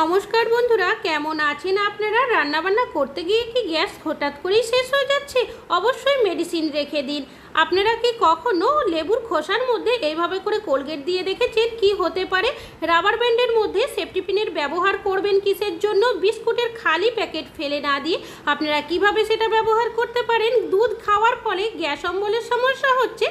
নমস্কার বন্ধুরা, কেমন আছেন আপনারা? রান্নাবান্না করতে গিয়ে কি গ্যাস হঠাৎ করেই শেষ হয়ে যাচ্ছে? অবশ্যই মেডিসিন রেখে দিন। আপনারা কি কখনো লেবুর খোসার মধ্যে এইভাবে করে কোলগেট দিয়ে দেখেছেন? কি হতে পারে? রাবার ব্যান্ডের মধ্যে সেফটি পিনের ব্যবহার করবেন কিসের জন্য? বিস্কুটের খালি প্যাকেট ফেলে না দিয়ে আপনারা কীভাবে সেটা ব্যবহার করতে পারেন? দুধ খাওয়ার ফলে গ্যাস অম্বলের সমস্যা হচ্ছে।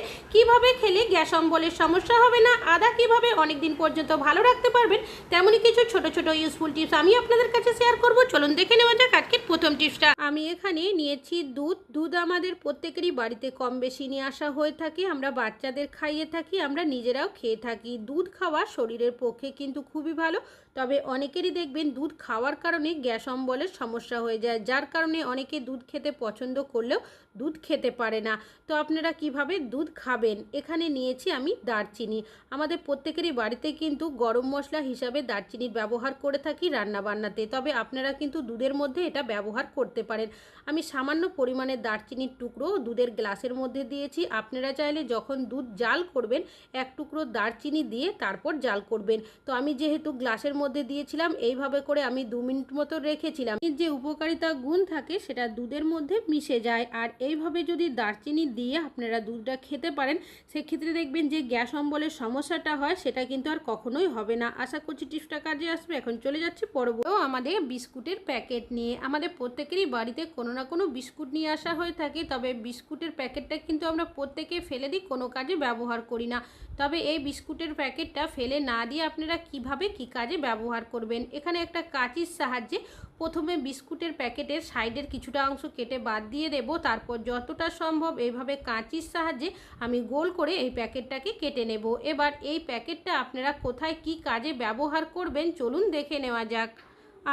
কীভাবে খেলে গ্যাস অম্বলের সমস্যা হবে না, আদা কীভাবে অনেক দিন পর্যন্ত ভালো রাখতে পারবেন, তেমনই কিছু ছোট ছোট ইউজফুল টিপস আমি আপনাদের কাছে শেয়ার করব। চলুন দেখে নেওয়া যাক আজকের প্রথম টিপসটা আমি এখানে নিয়েছি দুধ। দুধ আমাদের প্রত্যেকেরই বাড়িতে কম বেশি নিয়ে আসা হয়ে থাকে, আমরা বাচ্চাদের খাইয়ে থাকি, আমরা নিজেরাও খেয়ে থাকি। দুধ খাওয়া শরীরের পক্ষে কিন্তু খুবই ভালো। তবে অনেকেরই দেখবেন দুধ খাওয়ার কারণে গ্যাস অম্বলের সমস্যা হয়ে যায়, যার কারণে অনেকে দুধ খেতে পছন্দ করলেও দুধ খেতে পারে না। তো আপনারা কীভাবে দুধ খাবেন? এখানে নিয়েছি আমি দারচিনি। আমাদের প্রত্যেকেরই বাড়িতে কিন্তু গরম মশলা হিসাবে দারচিনির ব্যবহার করে থাকি রান্না বান্নাতে তবে আপনারা কিন্তু দুধের মধ্যে এটা ব্যবহার করতে পারেন। আমি সামান্য পরিমাণে দারচিনির টুকরো দুধের গ্লাসের মধ্যে দিয়েছি। আপনারা চাইলে যখন দুধ জাল করবেন, এক টুকরো দারচিনি দিয়ে তারপর জাল করবেন। তো আমি যেহেতু গ্লাসের মধ্যে দিয়েছিলাম, এইভাবে করে আমি দু মিনিট মতো রেখেছিলাম। যে উপকারিতা গুণ থাকে, সেটা দুধের মধ্যে মিশে যায়। আর এইভাবে যদি দারচিনি দিয়ে আপনারা দুধটা খেতে পারেন, সেক্ষেত্রে দেখবেন যে গ্যাস অম্বলের সমস্যাটা হয়, সেটা কিন্তু আর কখনোই হবে না। আশা করছি টিপসটা কাজে আসবে। এখন চলে যাচ্ছি পরবর্তী। আমাদের বিস্কুটের প্যাকেট নিয়ে আমাদের প্রত্যেকেরই বাড়িতে কোনো না কোনো বিস্কুট নিয়ে আসা হয়ে থাকে, তবে বিস্কুটের প্যাকেটটা কিন্তু আমরা প্রত্যেকে ফেলে দিই, কোনো কাজে ব্যবহার করি না। তবে এই বিস্কুটের প্যাকেটটা ফেলে না দিয়ে আপনারা কীভাবে, কি কাজে ব্যবহার করবেন। এখানে একটা কাঁচির সাহায্যে প্রথমে বিস্কুটের প্যাকেটের সাইডের কিছুটা অংশ কেটে বাদ দিয়ে দেব। তারপর যতটা সম্ভব এইভাবে কাঁচির সাহায্যে আমি গোল করে এই প্যাকেটটাকে কেটে নেব। এবার এই প্যাকেটটা আপনারা কোথায় কি কাজে ব্যবহার করবেন চলুন দেখে নেওয়া যাক।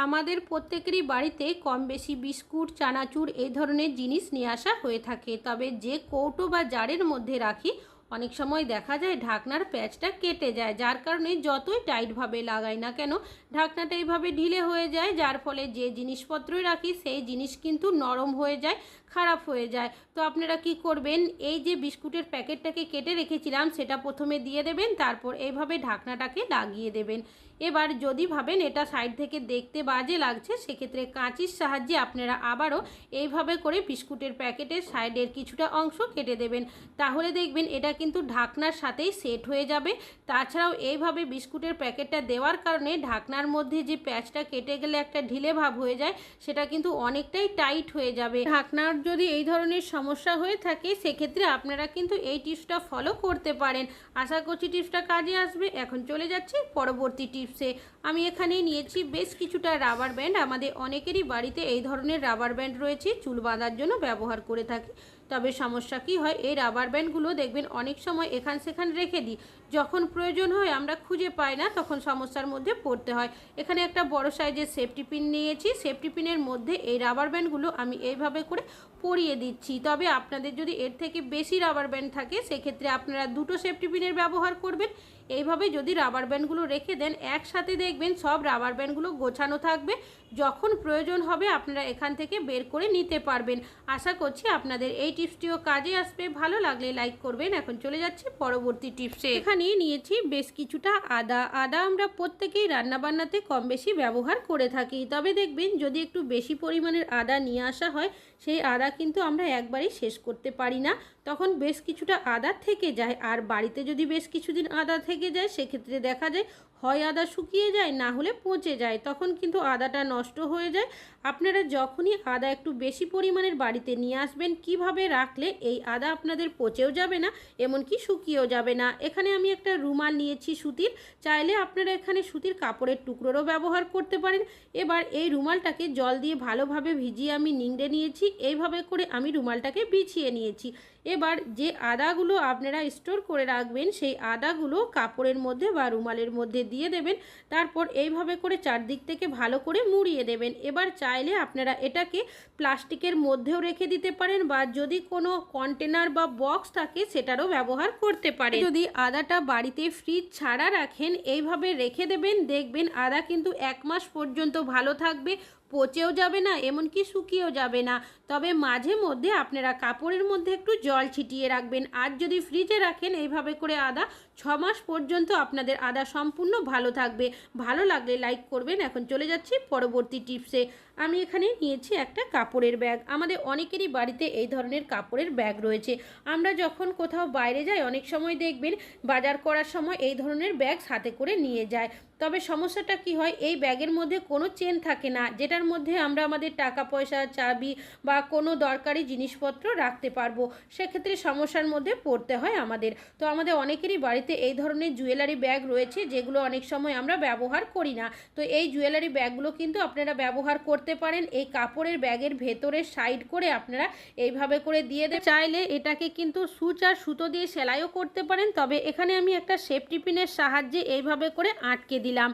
আমাদের প্রত্যেকেরই বাড়িতে কম বেশি বিস্কুট, চানাচুর এই ধরনের জিনিস নিয়ে আসা হয়ে থাকে। তবে যে কৌটো বা জারের মধ্যে রাখি অনেক সময় দেখা যায় ঢাকনার প্যাচটা কেটে যায়, যার কারণে যতই টাইটভাবে লাগাই না কেন, ঢাকনাটা এইভাবে ঢিলে হয়ে যায়, যার ফলে যে জিনিসপত্রই রাখি, সেই জিনিস কিন্তু নরম হয়ে যায়। খারাপ হয়ে যায়। তো আপনারা কি করবেন? এই যে বিস্কুটের প্যাকেটটাকে কেটে রেখেছিলাম, সেটা প্রথমে দিয়ে দেবেন, তারপর এইভাবে ঢাকনাটাকে লাগিয়ে দেবেন। এবার যদি ভাবেন এটা সাইড থেকে দেখতে বাজে লাগছে, সেক্ষেত্রে কাঁচির সাহায্যে আপনারা আবারও এইভাবে করে বিস্কুটের প্যাকেটের সাইডের কিছুটা অংশ কেটে দেবেন। তাহলে দেখবেন এটা কিন্তু ঢাকনার সাথেই সেট হয়ে যাবে। তাছাড়াও এইভাবে বিস্কুটের প্যাকেটটা দেওয়ার কারণে ঢাকনার মধ্যে যে প্যাচটা কেটে গেলে একটা ঢিলে ভাব হয়ে যায়, সেটা কিন্তু অনেকটাই টাইট হয়ে যাবে। ঢাকনার যদি এই ধরনের সমস্যা হয়ে থাকে, সেক্ষেত্রে আপনারা কিন্তু এই টিপসটা ফলো করতে পারেন। আশা করছি টিপসটা কাজে আসবে। এখন চলে যাচ্ছি পরবর্তী টিপসে। আমি এখানে নিয়েছি বেশ কিছুটা রাবার ব্যান্ড আমাদের অনেকেরই বাড়িতে এই ধরনের রাবার ব্যান্ড রয়েছে, চুল বাঁধার জন্য ব্যবহার করে থাকি। তবে সমস্যা কি হয়, এই রাবার ব্যান্ডগুলো দেখবেন অনেক সময় এখান সেখান রেখে দিই। যখন প্রয়োজন হয় আমরা খুঁজে পাই না, তখন সমস্যার মধ্যে পড়তে হয়। এখানে একটা বড় সাইজের সেফটি পিন নিয়েছি। সেফটি পিনের মধ্যে এই রাবার ব্যান্ডগুলো আমি এইভাবে করে পরিয়ে দিচ্ছি। তবে আপনাদের যদি এর থেকে বেশি রাবার ব্যান্ড থাকে, সেক্ষেত্রে আপনারা দুটো সেফটি পিনের ব্যবহার করবেন। এইভাবে যদি রাবার ব্যান্ডগুলো রেখে দেন, একসাথে দেখবেন সব রাবার ব্যান্ডগুলো গোছানো থাকবে। যখন প্রয়োজন হবে, আপনারা এখান থেকে বের করে নিতে পারবেন। আশা করছি আপনাদের এই টিপসটিও কাজে আসবে। ভালো লাগলে লাইক করবেন। এখন চলে যাচ্ছি পরবর্তী টিপসে এখানে নিয়েছি বেশ কিছুটা আদা। আদা আমরা প্রত্যেকেই রান্নাবান্নাতে কম বেশি ব্যবহার করে থাকি। তবে দেখবেন যদি একটু বেশি পরিমাণের আদা নিয়ে আসা হয় সেই আদা কিন্তু আমরা একবারেই শেষ করতে পারি না। তখন বেশ কিছুটা আদা থেকে যায়। আর বাড়িতে যদি বেশ কিছুদিন আদা থেকে যায়, সেক্ষেত্রে দেখা যায় হয় আদা শুকিয়ে যায়, না হলে পচে যায়। তখন কিন্তু আদাটা নষ্ট হয়ে যায়। আপনারা যখনই আদা একটু বেশি পরিমাণের বাড়িতে নিয়ে আসবেন, কীভাবে রাখলে এই আদা আপনাদের পচেও যাবে না, এমনকি শুকিয়েও যাবে না? এখানে আমি একটা রুমাল নিয়েছি সুতির। চাইলে আপনারা এখানে সুতির কাপড়ের টুকরোরও ব্যবহার করতে পারেন। এবার এই রুমালটাকে জল দিয়ে ভালোভাবে ভিজিয়ে আমি নিংড়ে নিয়েছি। এইভাবে করে আমি রুমালটাকে বিছিয়ে নিয়েছি। এবার যে আদাগুলো আপনারা স্টোর করে রাখবেন, সেই আদাগুলো কাপড়ের মধ্যে বা রুমালের মধ্যে দিয়ে দেবেন। তারপর এইভাবে করে চারদিক থেকে ভালো করে মুড়িয়ে দেবেন। এবার চাইলে আপনারা এটাকে প্লাস্টিকের মধ্যেও রেখে দিতে পারেন বা যদি কোনো কন্টেনার বা বক্স থাকে, সেটারও ব্যবহার করতে পারেন। যদি আদাটা বাড়িতে ফ্রিজ ছাড়া রাখেন, এইভাবে রেখে দেবেন। দেখবেন আদা কিন্তু এক মাস পর্যন্ত ভালো থাকবে। পচেও যাবে না, এমনকি শুকিয়েও যাবে না। তবে মাঝে মধ্যে আপনারা কাপড়ের মধ্যে একটু জল ছিটিয়ে রাখবেন। আর যদি ফ্রিজে রাখেন, এইভাবে করে আদা ছ মাস পর্যন্ত আপনাদের আদা সম্পূর্ণ ভালো থাকবে। ভালো লাগলে লাইক করবেন। এখন চলে যাচ্ছি পরবর্তী টিপসে। আমি এখানে নিয়েছি একটা কাপড়ের ব্যাগ। আমাদের অনেকেরই বাড়িতে এই ধরনের কাপড়ের ব্যাগ রয়েছে। আমরা যখন কোথাও বাইরে যাই, অনেক সময় দেখবেন বাজার করার সময় এই ধরনের ব্যাগ সাথে করে নিয়ে যায়। তবে সমস্যাটা কি হয়, এই ব্যাগের মধ্যে কোনো চেন থাকে না, যেটার মধ্যে আমরা আমাদের টাকা পয়সা, চাবি বা কোনো দরকারি জিনিসপত্র রাখতে পারব। সেক্ষেত্রে সমস্যার মধ্যে পড়তে হয় আমাদের। তো আমাদের অনেকেরই বাড়িতে এই ধরনের জুয়েলারি ব্যাগ রয়েছে, যেগুলো অনেক সময় আমরা ব্যবহার করি না। তো এই জুয়েলারি ব্যাগগুলো কিন্তু আপনারা ব্যবহার করতে পারেন। এই কাপড়ের ব্যাগের ভেতরে সাইড করে আপনারা এইভাবে করে দিয়ে দেবেন চাইলে এটাকে কিন্তু সুচ আর সুতো দিয়ে সেলাইও করতে পারেন। তবে এখানে আমি একটা সেফটি পিনের সাহায্যে এইভাবে করে আটকে দিলাম।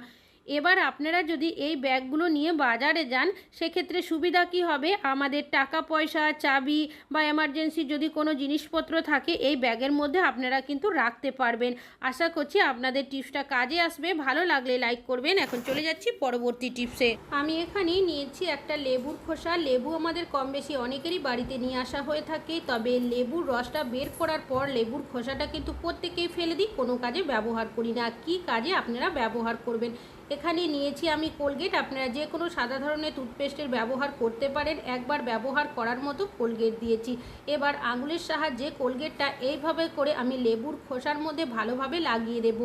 এবার আপনারা যদি এই ব্যাগগুলো নিয়ে বাজারে যান, সেক্ষেত্রে সুবিধা কি হবে? আমাদের টাকা পয়সা, চাবি বা এমার্জেন্সি যদি কোনো জিনিসপত্র থাকে, এই ব্যাগের মধ্যে আপনারা কিন্তু রাখতে পারবেন। আশা করছি আপনাদের টিপসটা কাজে আসবে। ভালো লাগলে লাইক করবেন। এখন চলে যাচ্ছি পরবর্তী টিপসে। আমি এখানে নিয়েছি একটা লেবুর খোসা। লেবু আমাদের কম বেশি অনেকেরই বাড়িতে নিয়ে আসা হয়ে থাকে, তবে লেবুর রসটা বের করার পর লেবুর খোসাটা কিন্তু প্রত্যেকেই ফেলে দিই, কোনো কাজে ব্যবহার করি না। কী কাজে আপনারা ব্যবহার করবেন? এখানে নিয়েছি আমি কোলগেট আপনারা যে কোনো সাদা ধরনের টুথপেস্টের ব্যবহার করতে পারেন। একবার ব্যবহার করার মতো কোলগেট দিয়েছি। এবার আঙুলের সাহায্যে কোলগেটটা এইভাবে করে আমি লেবুর খোসার মধ্যে ভালোভাবে লাগিয়ে দেব।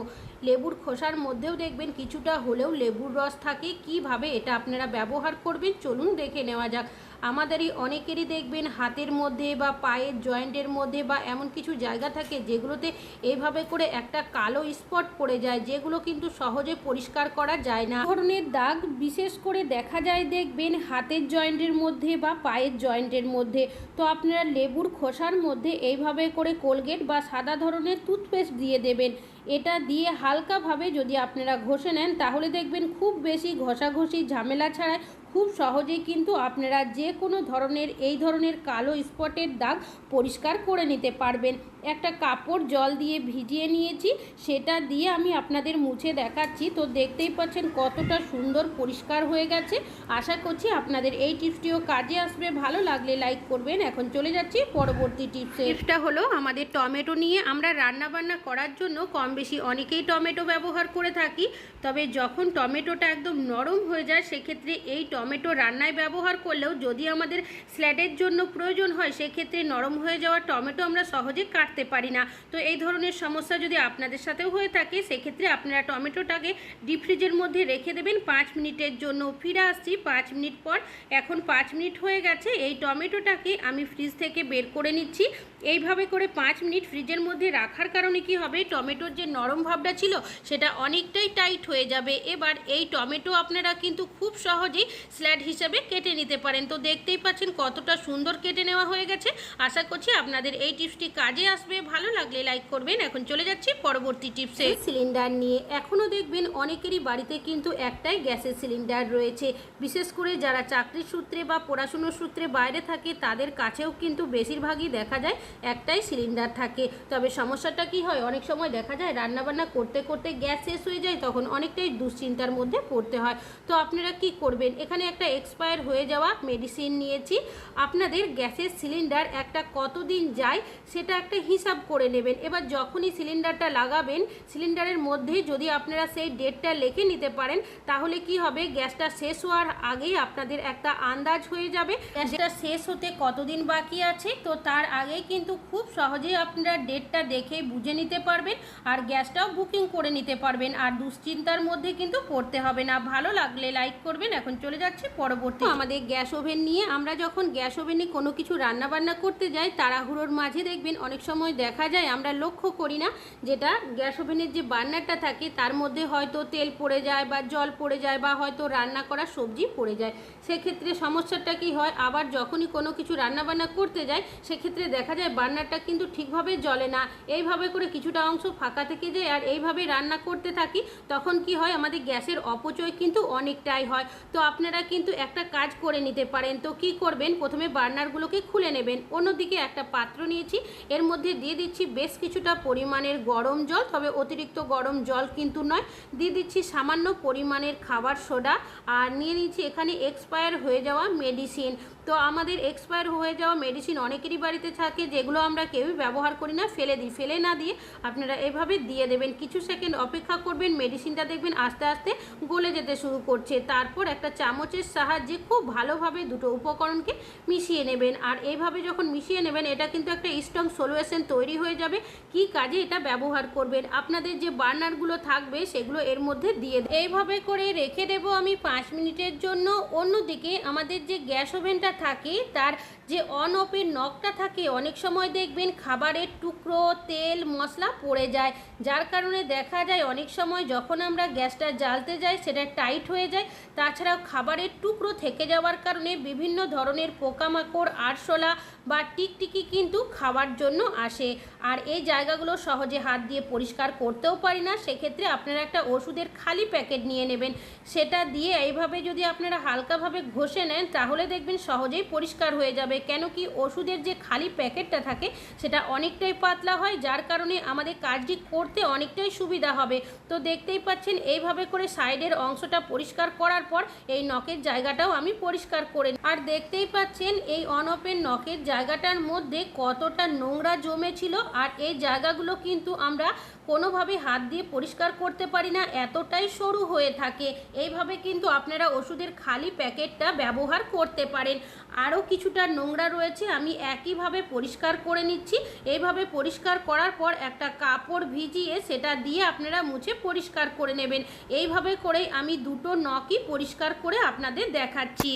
লেবুর খোসার মধ্যেও দেখবেন কিছুটা হলেও লেবুর রস থাকে। কীভাবে এটা আপনারা ব্যবহার করবেন, চলুন দেখে নেওয়া যাক। আমাদেরই অনেকেরই দেখবেন হাতের মধ্যে বা পায়ের জয়েন্টের মধ্যে বা এমন কিছু জায়গা থাকে যেগুলোতে এইভাবে করে একটা কালো স্পট পড়ে যায়, যেগুলো কিন্তু সহজে পরিষ্কার করা যায় না। ধরনের দাগ বিশেষ করে দেখা যায় দেখবেন হাতের জয়েন্টের মধ্যে বা পায়ের জয়েন্টের মধ্যে। তো আপনারা লেবুর খোসার মধ্যে এইভাবে করে কোলগেট বা সাদা ধরনের টুথপেস্ট দিয়ে দেবেন। এটা দিয়ে হালকাভাবে যদি আপনারা ঘষে নেন, তাহলে দেখবেন খুব বেশি ঘষাঘষি ঝামেলা ছাড়াই খুব সহজেই কিন্তু আপনারা যে কোনো ধরনের, এই ধরনের কালো স্পটের দাগ পরিষ্কার করে নিতে পারবেন। একটা কাপড় জল দিয়ে ভিজিয়ে নিয়েছি, সেটা দিয়ে আমি আপনাদের মুছে দেখাচ্ছি। তো দেখতেই পাচ্ছেন কতটা সুন্দর পরিষ্কার হয়ে গেছে। আশা করছি আপনাদের এই টিপসটিও কাজে আসবে। ভালো লাগলে লাইক করবেন। এখন চলে যাচ্ছি পরবর্তী টিপসে। টিপসটা হলো, আমাদের টমেটো নিয়ে আমরা রান্নাবান্না করার জন্য কম বেশি অনেকেই টমেটো ব্যবহার করে থাকি। তবে যখন টমেটোটা একদম নরম হয়ে যায়, সেক্ষেত্রে এই টমেটো রান্নায় ব্যবহার করলেও যদি আমাদের স্ল্যাডের জন্য প্রয়োজন হয়, সেক্ষেত্রে নরম হয়ে যাওয়া টমেটো আমরা সহজে কাটতে পারি না। তো এই ধরনের সমস্যা যদি আপনাদের সাথেও হয়ে থাকে, সেক্ষেত্রে আপনারা টমেটোটাকে ডিপ ফ্রিজের মধ্যে রেখে দেবেন। পাঁচ মিনিটের জন্য ফিরে আসছি। পাঁচ মিনিট পর এখন পাঁচ মিনিট হয়ে গেছে। এই টমেটোটাকে আমি ফ্রিজ থেকে বের করে নিচ্ছি। এইভাবে করে পাঁচ মিনিট ফ্রিজের মধ্যে রাখার কারণে কি হবে? টমেটোর যে নরম ভাবটা ছিল, সেটা অনেকটাই টাইট হয়ে যাবে। এবার এই টমেটো আপনারা কিন্তু খুব সহজেই স্ল্যাড হিসাবে কেটে নিতে পারেন। তো দেখতেই পাচ্ছেন কতটা সুন্দর কেটে নেওয়া হয়ে গেছে। আশা করছি আপনাদের এই টিপসটি কাজে আসবে। ভালো লাগলে লাইক করবেন। এখন চলে যাচ্ছি পরবর্তী টিপসে। সিলিন্ডার নিয়ে এখনও দেখবেন অনেকেরই বাড়িতে কিন্তু একটাই গ্যাসের সিলিন্ডার রয়েছে। বিশেষ করে যারা চাকরির সূত্রে বা পড়াশুনোর সূত্রে বাইরে থাকে, তাদের কাছেও কিন্তু বেশিরভাগই দেখা যায় একটাই সিলিন্ডার থাকে। তবে সমস্যাটা কি হয়? অনেক সময় দেখা যায় রান্নাবান্না করতে করতে গ্যাস শেষ হয়ে যায়, তখন অনেকটাই দুশ্চিন্তার মধ্যে পড়তে হয়। তো আপনারা কি করবেন? এখানে একটা এক্সপায়ার হয়ে যাওয়া মেডিসিন নিয়েছি। আপনাদের গ্যাসের সিলিন্ডার একটা কতদিন যায় সেটা একটা হিসাব করে নেবেন। এবার যখনই সিলিন্ডারটা লাগাবেন সিলিন্ডারের মধ্যে যদি আপনারা সেই ডেটটা লিখে নিতে পারেন, তাহলে কি হবে? গ্যাসটা শেষ হওয়ার আগেই আপনাদের একটা আন্দাজ হয়ে যাবে। গ্যাসটা শেষ হতে কতদিন বাকি আছে? তো তার আগেই কিন্তু খুব সহজেই আপনারা ডেটটা দেখে বুঝে নিতে পারবেন আর গ্যাসটাও বুকিং করে নিতে পারবেন। আর দুশ্চিন্তার মধ্যে কিন্তু পড়তে হবে না। ভালো লাগলে লাইক করবেন। এখন চলে যাচ্ছে পরবর্তী আমাদের গ্যাস ওভেন নিয়ে আমরা যখন গ্যাস ওভেনে কোনো কিছু রান্না বান্না করতে যাই, তাড়াহুড়োর মাঝে দেখবেন অনেক সময় দেখা যায় আমরা লক্ষ্য করি না যেটা গ্যাস ওভেনের যে বার্নারটা থাকে তার মধ্যে হয়তো তেল পড়ে যায় বা জল পড়ে যায় বা হয়তো রান্না করা সবজি পড়ে যায়। সেক্ষেত্রে সমস্যাটা কি হয়? আবার যখনই কোনো কিছু রান্না বান্না করতে যায় সেক্ষেত্রে দেখা যায় যায় বার্নারটা কিন্তু ঠিকভাবে জ্বলে না। এইভাবে করে কিছুটা অংশ ফাঁকা থেকে যায় আর এইভাবে রান্না করতে থাকি, তখন কি হয় আমাদের গ্যাসের অপচয় কিন্তু অনেকটাই হয়। তো আপনারা কিন্তু একটা কাজ করে নিতে পারেন। তো কি করবেন? প্রথমে বার্নারগুলোকে খুলে নেবেন। অন্যদিকে একটা পাত্র নিয়েছি। এর মধ্যে দিয়ে দিচ্ছি বেশ কিছুটা পরিমাণের গরম জল, তবে অতিরিক্ত গরম জল কিন্তু নয়। দিয়ে দিচ্ছি সামান্য পরিমাণের খাবার সোডা। আর নিয়ে নিচ্ছি এখানে এক্সপায়ার হয়ে যাওয়া মেডিসিন তো আমাদের এক্সপায়ার হয়ে যাওয়া মেডিসিন অনেকেরই বাড়িতে থাকে, যেগুলো আমরা কেউই ব্যবহার করি না, ফেলে দিই। ফেলে না দিয়ে আপনারা এভাবে দিয়ে দেবেন। কিছু সেকেন্ড অপেক্ষা করবেন মেডিসিনটা দেখবেন আস্তে আস্তে গলে যেতে শুরু করছে। তারপর একটা চামচের সাহায্যে খুব ভালোভাবে দুটো উপকরণকে মিশিয়ে নেবেন। আর এইভাবে যখন মিশিয়ে নেবেন, এটা কিন্তু একটা স্ট্রং সলিউশন তৈরি হয়ে যাবে। কি কাজে এটা ব্যবহার করবেন? আপনাদের যে বার্নারগুলো থাকবে, সেগুলো এর মধ্যে দিয়ে। এইভাবে করে রেখে দেব আমি পাঁচ মিনিটের জন্য। অন্যদিকে আমাদের যে গ্যাস ওভেনটা থাকে, তার যে অন অফের নখটা থাকে, অনেক সময় দেখবেন খাবারের টুকরো, তেল, মশলা পড়ে যায়। যার কারণে দেখা যায়, অনেক সময় যখন আমরা গ্যাসটা জ্বালতে যাই, সেটা টাইট হয়ে যায়। তাছাড়াও খাবারের টুকরো থেকে যাওয়ার কারণে বিভিন্ন ধরনের পোকামাকড়, আরশোলা বা টিকটিকি কিন্তু খাওয়ার জন্য আসে। আর এই জায়গাগুলো সহজে হাত দিয়ে পরিষ্কার করতেও পারি না। সেক্ষেত্রে আপনারা একটা ওষুধের খালি প্যাকেট নিয়ে নেবেন। সেটা দিয়ে এইভাবে যদি আপনারা হালকাভাবে ঘষে নেন, তাহলে দেখবেন সহজেই পরিষ্কার হয়ে যাবে। কেন কি ওষুধের যে খালি প্যাকেটটা থাকে, সেটা অনেকটাই পাতলা হয়, যার কারণে আমাদের কাজটি করতে অনেকটাই সুবিধা হবে। তো দেখতেই পাচ্ছেন, এইভাবে করে সাইডের অংশটা পরিষ্কার করার পর এই নখের জায়গাটাও আমি পরিষ্কার করে আর দেখতেই পাচ্ছেন, এই অনপের নখের জায়গাটার মধ্যে কতটা নোংরা জমেছিল, আর এই জায়গাগুলো কিন্তু আমরা কোনোভাবে হাত দিয়ে পরিষ্কার করতে পারি না, এতটাই সরু হয়ে থাকে। এইভাবে কিন্তু আপনারা ওষুধের খালি প্যাকেটটা ব্যবহার করতে পারেন। আরও কিছুটা নোংরা রয়েছে, আমি একইভাবে পরিষ্কার করে নিচ্ছি। এইভাবে পরিষ্কার করার পর একটা কাপড় ভিজিয়ে সেটা দিয়ে আপনারা মুছে পরিষ্কার করে নেবেন। এইভাবে করেই আমি দুটো নখই পরিষ্কার করে আপনাদের দেখাচ্ছি।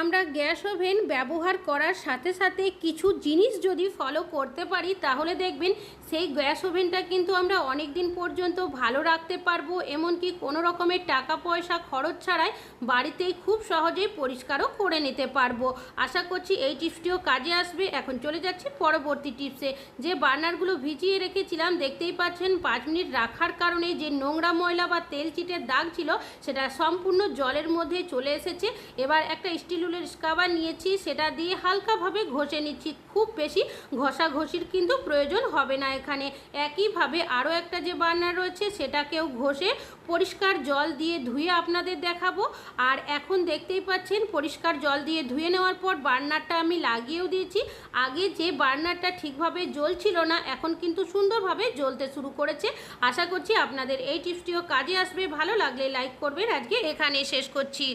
আমরা গ্যাস ওভেন ব্যবহার করার সাথে সাথে কিছু জিনিস যদি ফলো করতে পারি, তাহলে দেখবেন সেই গ্যাস ওভেনটা কিন্তু আমরা অনেক দিন পর্যন্ত ভালো রাখতে পারব। এমনকি কোনো রকমের টাকা পয়সা খরচ ছাড়াই বাড়িতেই খুব সহজেই পরিষ্কারও করে নিতে পারব। আশা করছি এই টিপসটিও কাজে আসবে। এখন চলে যাচ্ছি পরবর্তী টিপসে। যে বার্নারগুলো ভিজিয়ে রেখেছিলাম, দেখতেই পাচ্ছেন পাঁচ মিনিট রাখার কারণে যে নোংরা ময়লা বা তেল চিটের দাগ ছিল, সেটা সম্পূর্ণ জলের মধ্যে চলে এসেছে। এবার একটা স্টিল উলের স্কাবার নিয়েছি, সেটা দিয়ে হালকাভাবে ঘষে নিচ্ছি। খুব বেশি ঘষাঘষির কিন্তু প্রয়োজন হবে না এখানে। একইভাবে আরও একটা যে বার্নার রয়েছে, সেটাকেও ঘষে পরিষ্কার জল দিয়ে ধুয়ে আপনাদের দেখাবো। আর এখন দেখতেই পাচ্ছেন, পরিষ্কার জল দিয়ে ধুয়ে নেওয়ার পর বার্নারটা আমি লাগিয়েও দিয়েছি। আগে যে বার্নারটা ঠিকভাবে জ্বলছিল না, এখন কিন্তু সুন্দরভাবে জ্বলতে শুরু করেছে। আশা করছি আপনাদের এই টিপসটিও কাজে আসবে। ভালো লাগলে লাইক করবেন। আজকে এখানে শেষ করছি।